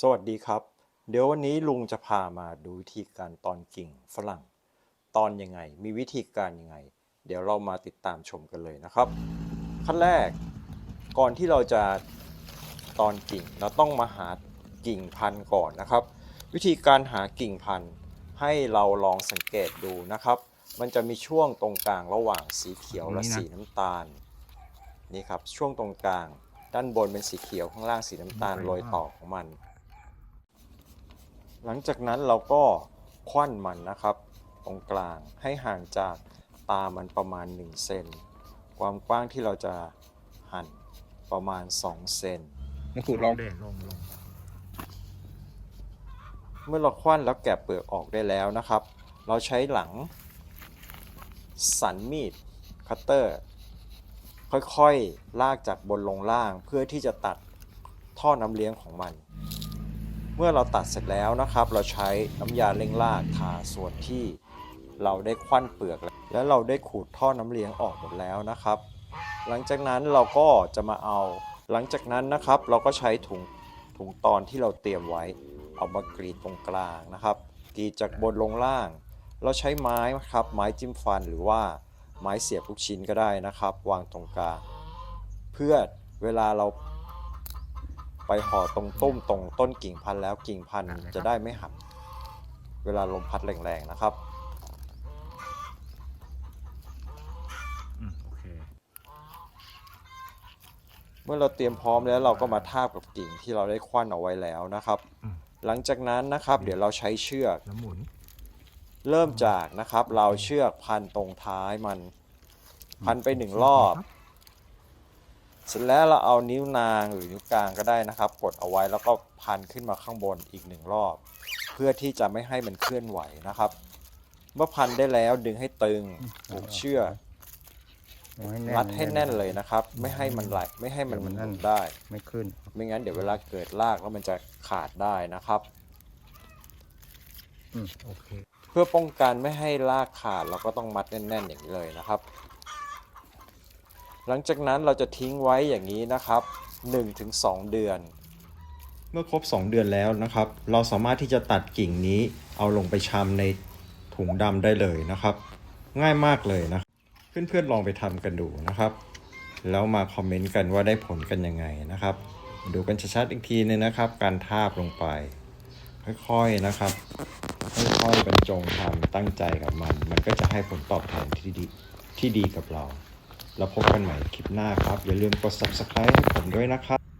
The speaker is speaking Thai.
สวัสดีครับ เดี๋ยววันนี้ลุงจะพามาดูวิธีการตอนกิ่งฝรั่ง ตอนยังไง มีวิธีการยังไง เดี๋ยวเรามาติดตามชมกันเลยนะครับ ขั้นแรกก่อนที่เราจะตอนกิ่งเราต้องมาหากิ่งพันธุ์ก่อนนะครับ วิธีการหากิ่งพันธุ์ให้เราลองสังเกตดูนะครับ มันจะมีช่วงตรงกลางระหว่างสีเขียวและตรงนี้นะสีน้ำตาลนี่ครับช่วงตรงกลาง ด้านบนเป็นสีเขียวข้างล่างสีน้ำตาลโรยต่อของมัน หลังจากนั้นเราก็คว้านมันนะครับ ตรงกลางให้ห่างจากตามันประมาณ 1 เซนความกว้างที่เราจะหั่นประมาณ 2 เซนมะกรูดลองเด่นลงลงเมื่อเราคว้านแล้วแกะเปลือกออกได้แล้วนะครับ เราใช้หลัง สันมีดคัตเตอร์ ค่อยๆ ลากจากบนลงล่างเพื่อที่จะตัดท่อน้ำเลี้ยงของมัน เมื่อเราตัดเสร็จแล้วนะครับ เราใช้น้ำยาเร่งรากทาส่วนที่เราได้คว้านเปลือกแล้วแล้วเราได้ขูดท่อน้ำเลี้ยงออกหมดแล้วนะครับ หลังจากนั้นเราก็จะมาเอา หลังจากนั้นนะครับ เราก็ใช้ถุงถุงตอนที่เราเตรียมไว้ เอามากรีดตรงกลางนะครับ กรีดจากบนลงล่าง เราใช้ไม้ครับ ไม้จิ้มฟันหรือว่าไม้เสียบลูกชิ้นก็ได้นะครับ วางตรงกลาง เพื่อเวลาเรา ไปห่อตรงต้มตรงต้นกิ่งพันธุ์แล้วกิ่งพันธุ์จะได้ไม่หัก เวลาลมพัดแรงๆนะครับ อืมโอเค เมื่อเราเตรียมพร้อมแล้วเราก็มาทาบกับกิ่งที่เราได้คว้านเอาไว้แล้วนะครับ อืม หลังจากนั้นนะครับ เดี๋ยวเราใช้เชือก แล้วหมุน เริ่มจากนะครับ เราเชือกพันตรงท้ายมัน พันไปหนึ่งรอบเสร็จแล้วเราเอานิ้วนางหรือนิ้วกลางก็ได้นะครับ กดเอาไว้แล้วก็พันขึ้นมาข้างบนอีกหนึ่งรอบ เพื่อที่จะไม่ให้มันเคลื่อนไหวนะครับ เมื่อพันได้แล้วดึงให้ตึงผูกเชือกเอาให้รัดให้แน่นเลยนะครับ ไม่ให้มันไหลไม่ให้มันมันหลุดได้ ไม่ขึ้น ไม่งั้นเดี๋ยวเวลาเกิดลากแล้วมันจะขาดได้นะครับโอเคเพื่อป้องกันไม่ให้ลากขาดเราก็ต้องมัดแน่นๆอย่างนี้เลยนะครับ หลังจากนั้นเราจะทิ้งไว้อย่างนี้นะครับ 1-2 เดือน เมื่อครบ 2 เดือนแล้วนะครับ เราสามารถที่จะตัดกิ่งนี้เอาลงไปชำในถุงดำได้เลยนะครับ ง่ายมากเลยนะเพื่อนๆลองไปทำกันดูนะครับ แล้วมาคอมเมนต์กันว่าได้ผลกันยังไงนะครับ ดูกันชัดๆอีกทีนึงนะครับ การทาบลงไป ค่อยๆนะครับค่อยๆบรรจงทำตั้งใจกับมัน มันก็จะให้ผลตอบแทนที่ดีที่ดีกับเรา แล้วพบกันใหม่คลิปหน้าครับ อย่าลืมกด subscribe ให้ผมด้วยนะครับ